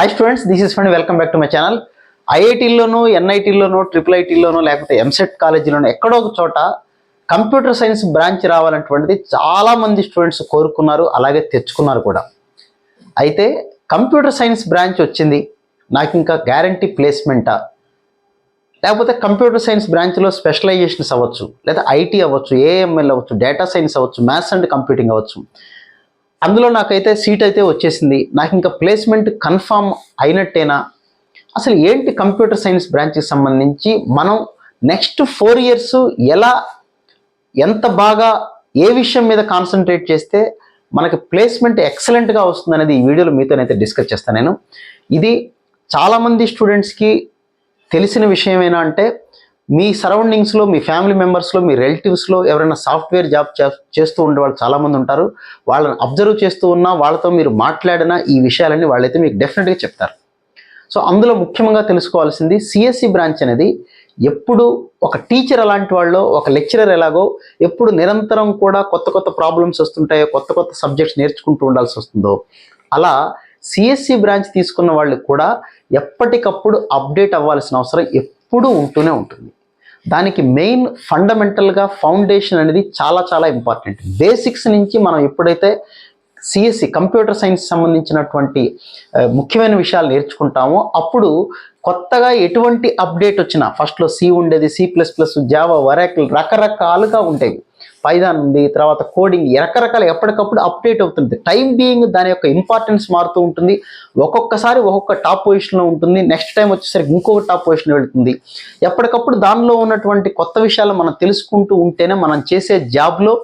Hi students this is friend welcome back to my channel ఐఐటీల్లోనూ ఎన్ఐటీల్లోనూ triple ఐటీల్లోనూ లేకపోతే EAMCET కాలేజీలోనూ ఎక్కడో ఒక చోట కంప్యూటర్ సైన్స్ బ్రాంచ్ రావాలన్నటువంటిది చాలామంది స్టూడెంట్స్ కోరుకున్నారు అలాగే తెచ్చుకున్నారు కూడా. అయితే కంప్యూటర్ సైన్స్ బ్రాంచ్ వచ్చింది నాకు ఇంకా గ్యారంటీ ప్లేస్మెంటా లేకపోతే కంప్యూటర్ సైన్స్ బ్రాంచ్లో స్పెషలైజేషన్స్ అవ్వచ్చు లేదా ఐటీ అవ్వచ్చు ఏఎంఎల్ అవ్వచ్చు డేటా సైన్స్ అవ్వచ్చు మ్యాథ్స్ అండ్ కంప్యూటింగ్ అవ్వచ్చు. అందులో నాకైతే సీట్ అయితే వచ్చేసింది. నాకు ఇంకా ప్లేస్మెంట్ కన్ఫామ్ అయినట్టేనా? అసలు ఏంటి కంప్యూటర్ సైన్స్ బ్రాంచ్కి సంబంధించి మనం నెక్స్ట్ ఫోర్ ఇయర్స్ ఎలా ఎంత బాగా ఏ విషయం మీద కాన్సన్ట్రేట్ చేస్తే మనకి ప్లేస్మెంట్ ఎక్సలెంట్గా వస్తుంది అనేది ఈ వీడియోలో మీతోనైతే డిస్కస్ చేస్తాను నేను. ఇది చాలామంది స్టూడెంట్స్కి తెలిసిన విషయమేనా అంటే మీ సరౌండింగ్స్లో మీ ఫ్యామిలీ మెంబర్స్లో మీ రిలేటివ్స్లో ఎవరైనా సాఫ్ట్వేర్ జాబ్ చేస్తూ ఉండే వాళ్ళు చాలామంది ఉంటారు. వాళ్ళని అబ్జర్వ్ చేస్తూ ఉన్నా వాళ్ళతో మీరు మాట్లాడినా ఈ విషయాలన్నీ వాళ్ళైతే మీకు డెఫినెట్గా చెప్తారు. సో అందులో ముఖ్యంగా తెలుసుకోవాల్సింది సిఎస్సి బ్రాంచ్ అనేది ఎప్పుడు ఒక టీచర్ అలాంటి వాళ్ళు ఒక లెక్చరర్ ఎలాగో ఎప్పుడు నిరంతరం కూడా కొత్త కొత్త ప్రాబ్లమ్స్ వస్తుంటాయో కొత్త కొత్త సబ్జెక్ట్స్ నేర్చుకుంటూ ఉండాల్సి వస్తుందో అలా సిఎస్సి బ్రాంచ్ తీసుకున్న వాళ్ళు కూడా ఎప్పటికప్పుడు అప్డేట్ అవ్వాల్సిన అవసరం ఎప్పుడూ ఉంటూనే ఉంటుంది. దానికి మెయిన్ ఫండమెంటల్గా ఫౌండేషన్ అనేది చాలా చాలా ఇంపార్టెంట్ బేసిక్స్ నుంచి మనం ఎప్పుడైతే సిఎస్సి కంప్యూటర్ సైన్స్ సంబంధించినటువంటి uh, ముఖ్యమైన విషయాలు నేర్చుకుంటామో అప్పుడు కొత్తగా ఎటువంటి అప్డేట్ వచ్చినా ఫస్ట్లో సి ఉండేది C plus plus Java Oracle రకరకాలుగా ఉండేవి పైదాన్ ఉంది తర్వాత కోడింగ్ రకరకాల ఎప్పటికప్పుడు అప్డేట్ అవుతుంది. టైం బీయింగ్ దాని యొక్క ఇంపార్టెన్స్ మారుతూ ఉంటుంది. ఒక్కొక్కసారి ఒక్కొక్క టాప్ పొజిషన్లో ఉంటుంది. నెక్స్ట్ టైం వచ్చేసరికి ఇంకొక టాప్ పొజిషన్ వెళుతుంది. ఎప్పటికప్పుడు దానిలో ఉన్నటువంటి కొత్త విషయాలు మనం తెలుసుకుంటూ ఉంటేనే మనం చేసే జాబ్లో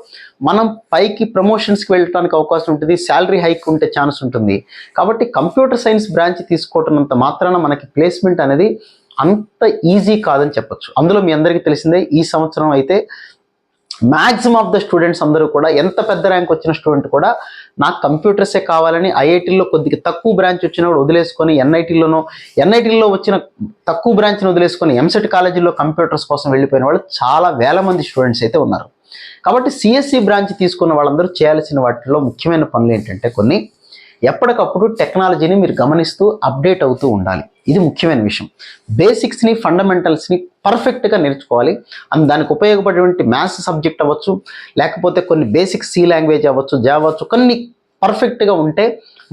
మనం పైకి ప్రమోషన్స్కి వెళ్ళడానికి అవకాశం ఉంటుంది. శాలరీ హైక్ ఉంటే ఛాన్స్ ఉంటుంది. కాబట్టి కంప్యూటర్ సైన్స్ బ్రాంచ్ తీసుకోవటంత మాత్రాన మనకి ప్లేస్మెంట్ అనేది అంత ఈజీ కాదని చెప్పొచ్చు. అందులో మీ అందరికీ తెలిసిందే ఈ సంవత్సరం అయితే మ్యాక్సిమం ఆఫ్ ద స్టూడెంట్స్ అందరూ కూడా ఎంత పెద్ద ర్యాంక్ వచ్చిన స్టూడెంట్ కూడా నాకు కంప్యూటర్సే కావాలని ఐఐటీలో కొద్దిగా తక్కువ బ్రాంచ్ వచ్చినప్పుడు వదిలేసుకొని ఎన్ఐటీలోనో ఎన్ఐటీలో వచ్చిన తక్కువ బ్రాంచ్ని వదిలేసుకొని ఎంసెట్ కాలేజీలో కంప్యూటర్స్ కోసం వెళ్ళిపోయిన వాళ్ళు చాలా వేల మంది స్టూడెంట్స్ అయితే ఉన్నారు. కాబట్టి సిఎస్సి బ్రాంచ్ తీసుకున్న వాళ్ళందరూ చేయాల్సిన వాటిలో ముఖ్యమైన పనులు ఏంటంటే కొన్ని ఎప్పటికప్పుడు టెక్నాలజీని మీరు గమనిస్తూ అప్డేట్ అవుతూ ఉండాలి. ఇది ముఖ్యమైన విషయం. బేసిక్స్ని ఫండమెంటల్స్ని పర్ఫెక్ట్గా నేర్చుకోవాలి. అండ్ దానికి ఉపయోగపడేటువంటి మ్యాథ్స్ సబ్జెక్ట్ అవ్వచ్చు లేకపోతే కొన్ని బేసిక్ సి లాంగ్వేజ్ అవ్వచ్చు జావచ్చు అవ్వచ్చు కొన్ని పర్ఫెక్ట్గా ఉంటే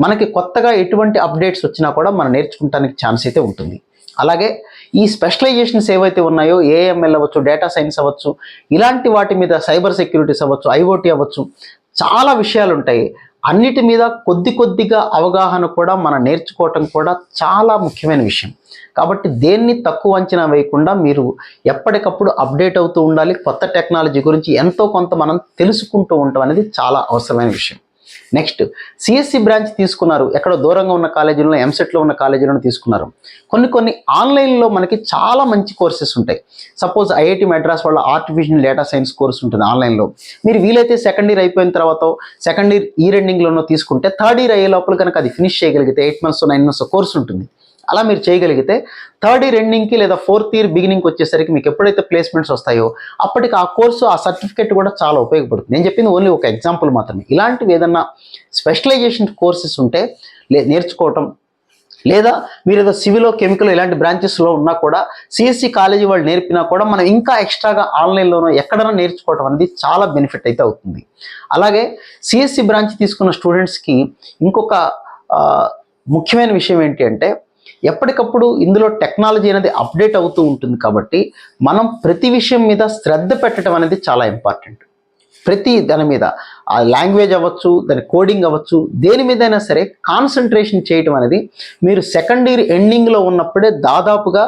మనకి కొత్తగా ఎటువంటి అప్డేట్స్ వచ్చినా కూడా మనం నేర్చుకుంటానికి ఛాన్స్ అయితే ఉంటుంది. అలాగే ఈ స్పెషలైజేషన్స్ ఏవైతే ఉన్నాయో ఏఎంఎల్ అవ్వచ్చు డేటా సైన్స్ అవ్వచ్చు ఇలాంటి వాటి మీద సైబర్ సెక్యూరిటీస్ అవ్వచ్చు ఐఓటీ అవ్వచ్చు చాలా విషయాలు ఉంటాయి. అన్నిటి మీద కొద్ది కొద్దిగా అవగాహన కూడా మనం నేర్చుకోవటం కూడా చాలా ముఖ్యమైన విషయం. కాబట్టి దేన్ని తక్కువ అంచనా వేయకుండా మీరు ఎప్పటికప్పుడు అప్డేట్ అవుతూ ఉండాలి. కొత్త టెక్నాలజీ గురించి ఎంతో కొంత మనం తెలుసుకుంటూ ఉండటం అనేది చాలా అవసరమైన విషయం. నెక్స్ట్ సిఎస్సి బ్రాంచ్ తీసుకున్నారు. ఎక్కడో దూరంగా ఉన్న కాలేజీలో ఎంసెట్లో ఉన్న కాలేజీలను తీసుకున్నారు. కొన్ని కొన్ని ఆన్లైన్లో మనకి చాలా మంచి కోర్సెస్ ఉంటాయి. సపోజ్ ఐఐటి మెడ్రాస్ వాళ్ళ ఆర్టిఫిషియల్ డేటా సైన్స్ కోర్స్ ఉంటుంది ఆన్లైన్లో. మీరు వీలైతే సెకండ్ ఇయర్ అయిపోయిన తర్వాత సెకండ్ ఇయర్ ఈ రెండింగ్లోనో తీసుకుంటే థర్డ్ ఇయర్ అయ్యే లోపల కనుక అది ఫినిష్ చేయగలిగితే eight months nine months course ఉంటుంది. అలా మీరు చేయగలిగితే థర్డ్ ఇయర్ ఎండింగ్కి లేదా ఫోర్త్ ఇయర్ బిగినింగ్కి వచ్చేసరికి మీకు ఎప్పుడైతే ప్లేస్మెంట్స్ వస్తాయో అప్పటికి ఆ కోర్సు ఆ సర్టిఫికేట్ కూడా చాలా ఉపయోగపడుతుంది. నేను చెప్పింది ఓన్లీ ఒక ఎగ్జాంపుల్ మాత్రమే. ఇలాంటివి ఏదన్నా స్పెషలైజేషన్ కోర్సెస్ ఉంటే లే నేర్చుకోవటం లేదా మీరు ఏదో సివిలో కెమికల్ ఇలాంటి బ్రాంచెస్లో ఉన్నా కూడా సిఎస్సి కాలేజీ వాళ్ళు నేర్పినా కూడా మనం ఇంకా ఎక్స్ట్రాగా ఆన్లైన్లోనో ఎక్కడైనా నేర్చుకోవడం అనేది చాలా బెనిఫిట్ అయితే అవుతుంది. అలాగే సిఎస్సి బ్రాంచ్ తీసుకున్న స్టూడెంట్స్కి ఇంకొక ముఖ్యమైన విషయం ఏంటి అంటే ఎప్పటికప్పుడు ఇందులో టెక్నాలజీ అనేది అప్డేట్ అవుతూ ఉంటుంది కాబట్టి మనం ప్రతి విషయం మీద శ్రద్ధ పెట్టడం అనేది చాలా ఇంపార్టెంట్. ప్రతి దాని మీద ఆ లాంగ్వేజ్ అవ్వచ్చు దాని కోడింగ్ అవ్వచ్చు దేని మీదైనా సరే కాన్సన్ట్రేషన్ చేయటం అనేది మీరు సెకండ్ ఇయర్ ఎండింగ్లో ఉన్నప్పుడే దాదాపుగా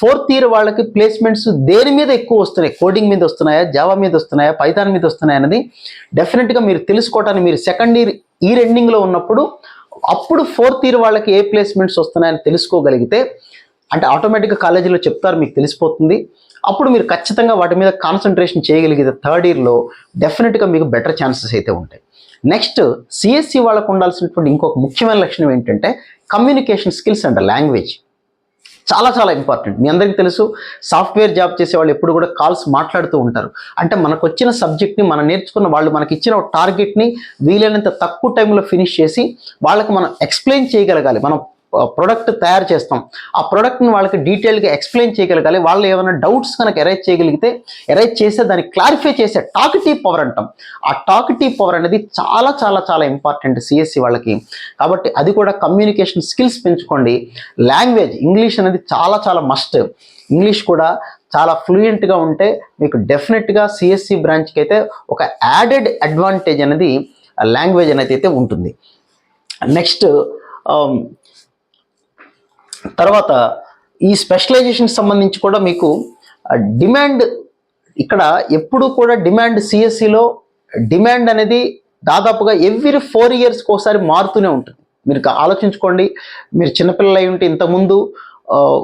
ఫోర్త్ ఇయర్ వాళ్ళకి ప్లేస్మెంట్స్ దేని మీద ఎక్కువ వస్తున్నాయి? కోడింగ్ మీద వస్తున్నాయా? జావా మీద వస్తున్నాయా? పైథాన్ మీద వస్తున్నాయా అనేది డెఫినెట్గా మీరు తెలుసుకోవటానికి మీరు సెకండ్ ఇయర్ ఇయర్ ఎండింగ్లో ఉన్నప్పుడు అప్పుడు ఫోర్త్ ఇయర్ వాళ్ళకి ఏ ప్లేస్మెంట్స్ వస్తున్నాయని తెలుసుకోగలిగితే అంటే ఆటోమేటిక్గా కాలేజీలో చెప్తారు మీకు తెలిసిపోతుంది. అప్పుడు మీరు ఖచ్చితంగా వాటి మీద కాన్సన్ట్రేషన్ చేయగలిగితే థర్డ్ ఇయర్లో డెఫినెట్గా మీకు బెటర్ ఛాన్సెస్ అయితే ఉంటాయి. నెక్స్ట్ సిఎస్సి వాళ్ళకు ఉండాల్సినటువంటి ఇంకొక ముఖ్యమైన లక్షణం ఏంటంటే కమ్యూనికేషన్ స్కిల్స్ అండ్ లాంగ్వేజ్ చాలా చాలా ఇంపార్టెంట్ మీ అందరికీ తెలుసు సాఫ్ట్వేర్ జాబ్ చేసే వాళ్ళు ఎప్పుడు కూడా కాల్స్ మాట్లాడుతూ ఉంటారు. అంటే మనకు వచ్చిన సబ్జెక్ట్ని మనం నేర్చుకున్న వాళ్ళు మనకి ఇచ్చిన టార్గెట్ని వీలైనంత తక్కువ టైంలో ఫినిష్ చేసి వాళ్ళకి మనం ఎక్స్ప్లెయిన్ చేయగలగాలి. మనం ప్రొడక్ట్ తయారు చేస్తాం. ఆ ప్రొడక్ట్ని వాళ్ళకి డీటెయిల్గా ఎక్స్ప్లెయిన్ చేయగలగాలి. వాళ్ళు ఏమైనా డౌట్స్ కనుక ఎరైజ్ చేయగలిగితే ఎరైజ్ చేస్తే దాన్ని క్లారిఫై చేసే టాకిటివ్ పవర్ అంటాం. ఆ టాకిటివ్ పవర్ అనేది చాలా చాలా చాలా ఇంపార్టెంట్ సిఎస్సి వాళ్ళకి. కాబట్టి అది కూడా కమ్యూనికేషన్ స్కిల్స్ పెంచుకోండి. లాంగ్వేజ్ ఇంగ్లీష్ అనేది చాలా చాలా మస్ట్ ఇంగ్లీష్ కూడా చాలా ఫ్లూయెంట్గా ఉంటే మీకు డెఫినెట్గా సిఎస్సి బ్రాంచ్కి అయితే ఒక యాడెడ్ అడ్వాంటేజ్ అనేది లాంగ్వేజ్ అనేది అయితే ఉంటుంది. నెక్స్ట్ తర్వాత ఈ స్పెషలైజేషన్ సంబంధించి కూడా మీకు డిమాండ్ ఇక్కడ ఎప్పుడు కూడా డిమాండ్ సిఎస్సిలో డిమాండ్ అనేది దాదాపుగా ఎవ్రీ ఫోర్ ఇయర్స్కి ఒకసారి మారుతూనే ఉంటుంది. మీరు ఆలోచించుకోండి. మీరు చిన్నపిల్లలు అయి ఉంటే ఇంతకుముందు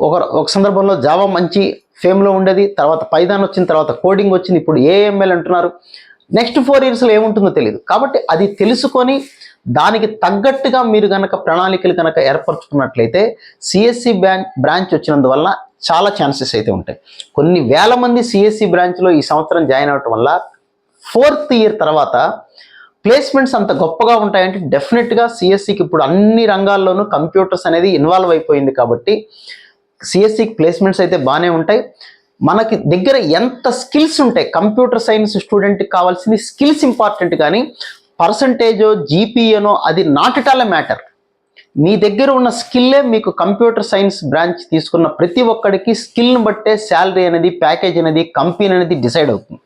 ఒక ఒక సందర్భంలో జావా మంచి ఫేమ్లో ఉండేది. తర్వాత పైదాన్ వచ్చిన తర్వాత కోడింగ్ వచ్చింది. ఇప్పుడు ఏఎంఎల్ అంటున్నారు. నెక్స్ట్ ఫోర్ ఇయర్స్లో ఏముంటుందో తెలియదు కాబట్టి అది తెలుసుకొని దానికి తగ్గట్టుగా మీరు కనుక ప్రణాళికలు కనుక ఏర్పరచుకున్నట్లయితే సిఎస్సి బ్రాంచ్ బ్రాంచ్ వచ్చినందువల్ల చాలా ఛాన్సెస్ అయితే ఉంటాయి. కొన్ని వేల మంది సిఎస్సి బ్రాంచ్లో ఈ సంవత్సరం జాయిన్ అవ్వటం వల్ల ఫోర్త్ ఇయర్ తర్వాత ప్లేస్మెంట్స్ అంత గొప్పగా ఉంటాయంటే డెఫినెట్గా సిఎస్సికి ఇప్పుడు అన్ని రంగాల్లోనూ కంప్యూటర్స్ అనేది ఇన్వాల్వ్ అయిపోయింది కాబట్టి సిఎస్సికి ప్లేస్మెంట్స్ అయితే బాగానే ఉంటాయి. మనకి దగ్గర ఎంత స్కిల్స్ ఉంటాయి? కంప్యూటర్ సైన్స్ స్టూడెంట్కి కావాల్సింది స్కిల్స్ ఇంపార్టెంట్ కానీ పర్సంటేజో జీపీఏనో అది నాటిటాల మ్యాటర్. మీ దగ్గర ఉన్న స్కిల్లే మీకు కంప్యూటర్ సైన్స్ బ్రాంచ్ తీసుకున్న ప్రతి ఒక్కడికి స్కిల్ని బట్టే శాలరీ అనేది ప్యాకేజ్ అనేది కంపెనీ అనేది డిసైడ్ అవుతుంది.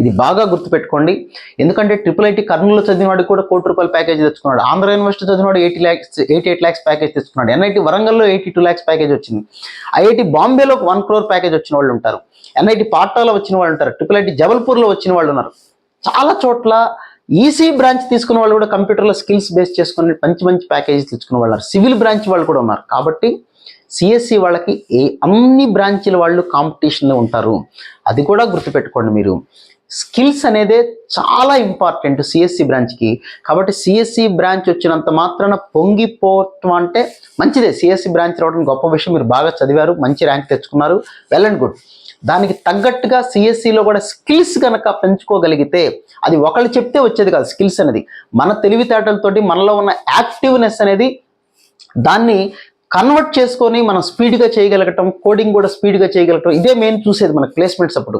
ఇది బాగా గుర్తుపెట్టుకోండి. ఎందుకంటే ట్రిపుల్ ఐటీ కర్నూలు చదివినవాడు కూడా కోటి రూపాయల ప్యాకేజ్ తెచ్చుకున్నాడు. Andhra university చదివినవాడు eighty lakhs eighty eight lakhs package తెచ్చుకున్నాడు. ఎన్ఐటి వరంగల్లో ఎయిటీ టూ ల్యాక్స్ ప్యాకేజ్ వచ్చింది. ఐఐటి బాంబేలో వన్ క్రోర్ ప్యాకేజ్ వచ్చిన వాళ్ళు ఉంటారు. ఎన్ఐటి పాట్నాలో వచ్చిన వాళ్ళు ఉంటారు. ట్రిపుల్ ఐటీ జబల్పూర్లో వచ్చిన వాళ్ళు ఉన్నారు. చాలా చోట్ల ఈసీ బ్రాంచ్ తీసుకున్న వాళ్ళు కూడా కంప్యూటర్లో స్కిల్స్ బేస్ చేసుకుని మంచి మంచి ప్యాకేజీ తెచ్చుకున్న వాళ్ళు సివిల్ బ్రాంచ్ వాళ్ళు కూడా ఉన్నారు. కాబట్టి సిఎస్సి వాళ్ళకి ఏ అన్ని బ్రాంచీల వాళ్ళు కాంపిటీషన్లో ఉంటారు. అది కూడా గుర్తుపెట్టుకోండి మీరు. స్కిల్స్ అనేదే చాలా ఇంపార్టెంట్ సిఎస్సి బ్రాంచ్కి. కాబట్టి సిఎస్సి బ్రాంచ్ వచ్చినంత మాత్రాన పొంగిపోవటం అంటే మంచిదే. సిఎస్సి బ్రాంచ్ రావడం గొప్ప విషయం. మీరు బాగా చదివారు మంచి ర్యాంక్ తెచ్చుకున్నారు. Well and good. దానికి తగ్గట్టుగా సిఎస్సిలో కూడా స్కిల్స్ కనుక పెంచుకోగలిగితే అది ఒకళ్ళు చెప్తే వచ్చేది కాదు స్కిల్స్ అనేది. మన తెలివితేటలతోటి మనలో ఉన్న యాక్టివ్నెస్ అనేది దాన్ని కన్వర్ట్ చేసుకొని మనం స్పీడ్గా చేయగలగటం కోడింగ్ కూడా స్పీడ్గా చేయగలగటం ఇదే మెయిన్ చూసేది మనకు ప్లేస్మెంట్స్ అప్పుడు.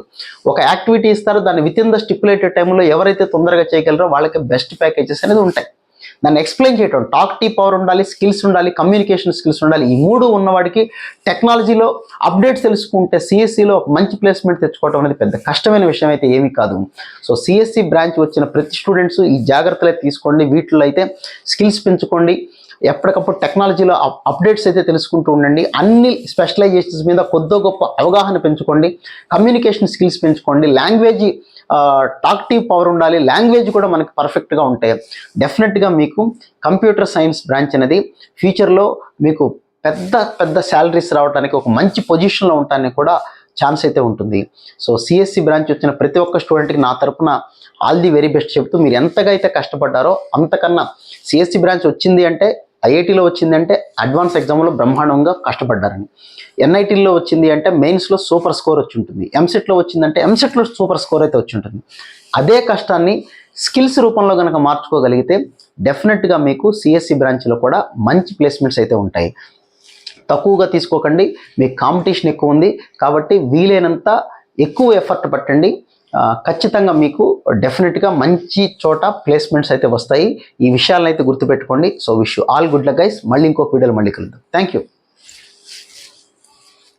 ఒక యాక్టివిటీ ఇస్తారు దాన్ని విత్ ఇన్ ద స్టిపులేటెడ్ టైంలో ఎవరైతే తొందరగా చేయగలరో వాళ్ళకి బెస్ట్ ప్యాకేజెస్ అనేది ఉంటాయి. దాన్ని ఎక్స్ప్లెయిన్ చేయటం టాక్ టీ పవర్ ఉండాలి స్కిల్స్ ఉండాలి కమ్యూనికేషన్ స్కిల్స్ ఉండాలి. ఈ మూడు ఉన్నవాడికి టెక్నాలజీలో అప్డేట్స్ తెలుసుకుంటే సిఎస్సిలో ఒక మంచి ప్లేస్మెంట్ తెచ్చుకోవడం అనేది పెద్ద కష్టమైన విషయం అయితే ఏమీ కాదు. సో సిఎస్సి బ్రాంచ్ వచ్చిన ప్రతి స్టూడెంట్స్ ఈ జాగ్రత్తలు తీసుకోండి. వీటిలో అయితే స్కిల్స్ పెంచుకోండి. ఎప్పటికప్పుడు టెక్నాలజీలో అప్- అప్డేట్స్ అయితే తెలుసుకుంటూ ఉండండి. అన్ని స్పెషలైజేషన్స్ మీద కొద్దో గొప్ప అవగాహన పెంచుకోండి. కమ్యూనికేషన్ స్కిల్స్ పెంచుకోండి. లాంగ్వేజ్ టాక్టివ్ పవర్ ఉండాలి. లాంగ్వేజ్ కూడా మనకి పర్ఫెక్ట్గా ఉంటే డెఫినెట్గా మీకు కంప్యూటర్ సైన్స్ బ్రాంచ్ అనేది ఫ్యూచర్లో మీకు పెద్ద పెద్ద శాలరీస్ రావడానికి ఒక మంచి పొజిషన్లో ఉండటానికి కూడా ఛాన్స్ అయితే ఉంటుంది. సో సిఎస్సి బ్రాంచ్ వచ్చిన ప్రతి ఒక్క స్టూడెంట్కి నా తరపున ఆల్ ది వెరీ బెస్ట్ చెప్తూ మీరు ఎంతగా అయితే కష్టపడ్డారో అంతకన్నా సిఎస్సి బ్రాంచ్ వచ్చింది అంటే ఐఐటీలో వచ్చింది అంటే అడ్వాన్స్ ఎగ్జామ్లో బ్రహ్మాండంగా కష్టపడ్డారని. ఎన్ఐటీలో వచ్చింది అంటే మెయిన్స్లో సూపర్ స్కోర్ వచ్చి ఉంటుంది ఎంసెట్లో వచ్చిందంటే ఎంసెట్లో సూపర్ స్కోర్ అయితే వచ్చి ఉంటుంది అదే కష్టాన్ని స్కిల్స్ రూపంలో కనుక మార్చుకోగలిగితే డెఫినెట్గా మీకు సిఎస్సి బ్రాంచ్లో కూడా మంచి ప్లేస్మెంట్స్ అయితే ఉంటాయి. తక్కువగా తీసుకోకండి. మీకు కాంపిటీషన్ ఎక్కువ ఉంది. కాబట్టి వీలైనంత ఎక్కువ ఎఫర్ట్ పట్టండి. ఖచ్చితంగా మీకు డెఫినెట్గా మంచి చోట ప్లేస్మెంట్స్ అయితే వస్తాయి. ఈ విషయాలను అయితే గుర్తుపెట్టుకోండి. So wish all good luck guys మళ్ళీ ఇంకొక వీడియోలో మళ్ళీ కలుద్దాం. Thank you